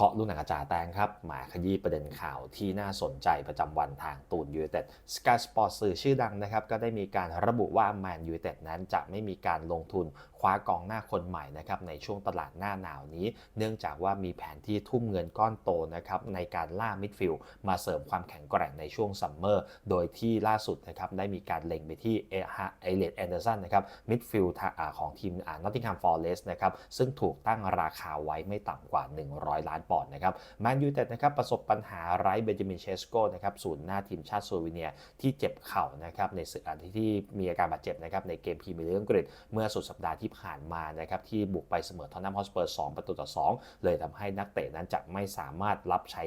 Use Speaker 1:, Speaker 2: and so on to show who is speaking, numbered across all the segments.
Speaker 1: เคาะลูกหนังกระจาแตงครับมาขยี้ประเด็นข่าวที่น่าสนใจประจำวันทางตูนยูเต็ดสกายสปอร์ตสื่อชื่อดังนะครับ ก็ได้มีการระบุว่าแมนยูเต็ดนั้นจะไม่มีการลงทุนคว้ากองหน้าคนใหม่นะครับในช่วงตลาดหน้าหนาวนี้ เนื่องจากว่ามีแผนที่ทุ่มเงินก้อนโตนะครับในการล่ามิดฟิลด์มาเสริมความแข็งแกร่งในช่วงซัมเมอร์โดยที่ล่าสุดนะครับได้มีการเล็งไปที่เอฮะเอเลดแอนเดอร์สันนะครับมิดฟิลด์ของทีมนอตติงแฮมฟอร์เรสต์นะครับซึ่งถูกตั้งราคาไว้ไม่ต่ำกว่า 100 ล้านปอนด์นะครับแมนยูเต็ดนะครับประสบปัญหาไร้เบนจามินเชสโกนะครับศูนย์หน้าทีมชาติโซเวเนียที่เจ็บเข่านะครับในศึกอันที่มีอาการบาดเจ็บนะครับในเกมพรีเมียร์ลีกอังกฤษเมื่อสุดสัปดาห์ที่ผ่านมานะครับที่บุกไปเสมอทอนนัมฮอสเปอร์2ประตูต่อ 2 เลยทำให้นักเตะนั้นจะไม่สามารถรับใช้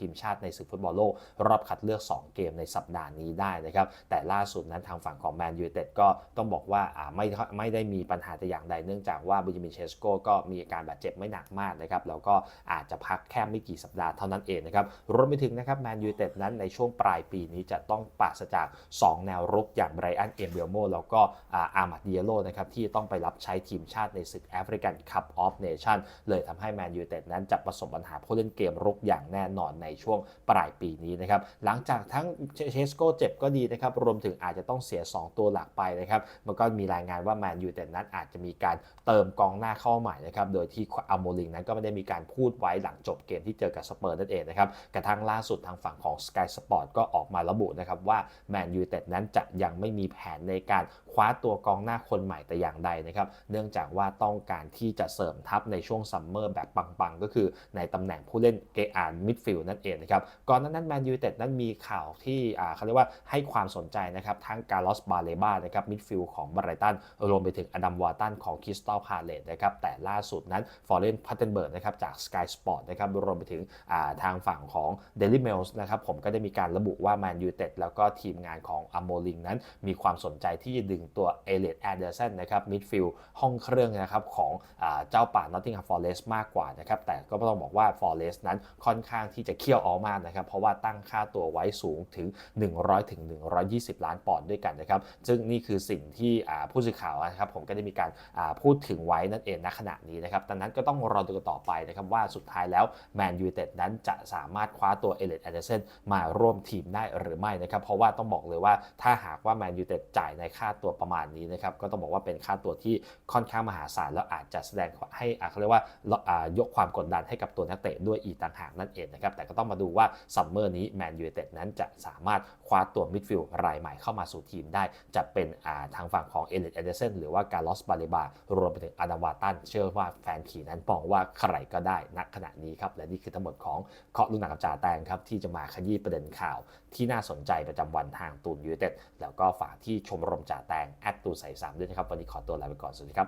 Speaker 1: ทีมชาติในศึกฟุตบอลโลก รอบคัดเลือก 2 เกมในสัปดาห์นี้ได้นะครับแต่ล่าสุดนั้นทางฝั่งของแมนยูเต็ดก็ต้องบอกว่าไม่ไม่ได้มีปัญหาแต่อย่างใดเนื่องจากว่าเบนจามินเชสโกก็มีอาการบาดเจ็บไม่หนักมากนะครับแล้วก็อาจจะพักแค่ไม่กี่สัปดาห์เท่านั้นเองนะครับรวมไปถึงนะครับแมนยูเต็ดนั้นในช่วงปลายปีนี้จะต้องปราศจาก 2 แนวรุกอย่างไบรอันเอมเบลโมแล้วก็อาร์มัดเดียโลนะครับที่ต้องไปรับใช้ทีมชาติในศึกแอฟริกันคัพออฟเนชั่นเลยทำให้แมนยูเต็ดนั้นจะประสบปัญหาผู้เล่นเกมรุกอย่างแน่นอนในช่วงปลายปีนี้นะครับหลังจากทั้งเชสโกเจ็บก็ดีนะครับรวมถึงอาจจะต้องเสีย 2 ตัวหลักไปนะครับมันก็มีรายงานว่าแมนยูเต็ดนั้นอาจจะมีการเติมกองหน้าเข้าใหม่นะครับโดยที่อโมลิงนั้นก็ไม่ได้มีการพูดไว้หลังจบเกมที่เจอกับสเปอร์นั่นเองนะครับกระทั่งล่าสุดทางฝั่งของ Sky Sport ก็ออกมาระบุนะครับว่าแมนยูเต็ดนั้นจะยังไม่มีแผนในการคว้าตัวกองหน้าคนใหม่แต่อย่างใดนะครับเนื่องจากว่าต้องการที่จะเสริมทัพในช่วงซัมเมอร์แบบปังๆ ก็คือในตำแหน่งผู้เล่นเกอานมิดฟิลด์นั่นเองนะครับก่อนนั้นแมนยูเต็ดนั้นมีข่าวที่เขาเรียกว่าให้ความสนใจนะครับทั้งการลอสบาเลบานะครับมิดฟิลด์ของบรตันรวมไปถึงอดัมวอตันของคริสตัลพาเลตนะครับแต่ล่าสุดนั้นฟอร์เรนพัตเทนเบิร์กนะครับจาก Sky Sport นะครับรวมไปถึงทางฝั่งของ Daily Mail นะครับผมก็ได้มีการระบุว่าแมนยูเต็ดแล้วก็ทีมงานของอัมโมลิงนั้น มีความสนใจที่จะดึงตัวเอเลดแอเดอร์สันนะครับมิดฟิลด์ห้องเครื่องนะครับของเจ้าป่านอตติงแฮมฟอร์เรสมากกว่านะครับแต่ก็ต้องบอกว่าฟอร์เรส์นั้นค่อนข้างที่จะเคี่ยวออมากนะครับเพราะว่าตั้งค่าตัวไว้สูงถึง 100ถึง120 ล้านปอนด์ด้วยกันนะครับซึ่งนี่คือสิ่งที่ผู้สื่อข่าวนะครับผมก็ได้มีการพูดถึงไว้นั่นเองณขณะนี้นะครับดังนั้นก็ต้องรอดูต่อไปนะครับว่าสุดท้ายแล้วแมนยูเต็ดนั้นจะสามารถคว้าตัวเอเลดแอนเดอร์เซนมาร่วมทีมได้หรือไม่นะครับ เพราะว่าต้องบอกเลยว่าถ้าหากว่าแมนยูเต็ดจ่ายในค่าตัวประมาณนี้นะครับ ก็ต้องบอกว่าเป็นค่าตัวที่ค่อนข้างมหาศาลแล้วอาจจะแสดงให้เขาเรียกว่ายกความกดดันให้กับตัวนักเตะด้วยอีกต่างหากนั่นเองนะครับ แต่ก็ต้องมาดูว่าซัมเมอร์นี้แมนยูเต็ดนั้นจะสามารถคว้าตัวมิดฟิลด์รายใหม่เข้ามาสู่ทีมได้ จะเป็นทางฝั่งของเอเลดแอนเดอร์เซนหรือว่าการลอสบาเลบารวมไปถึงอาดาวาตันเชื่อว่าแฟนผีนั้นมองว่าใครก็ได้ณขณะนี้ครับและนี่คือทั้งหมดของเคาะลูกหนังกับจ่าแตงครับที่จะมาขยี้ประเด็นข่าว ที่น่าสนใจประจำวันทางตูนยูเต็ดแล้วก็ฝากที่ชมรมจ่าแตงแอดตูใส่สามด้วยนะครับวันนี้ขอตัวลาไปก่อนสวัสดีครับ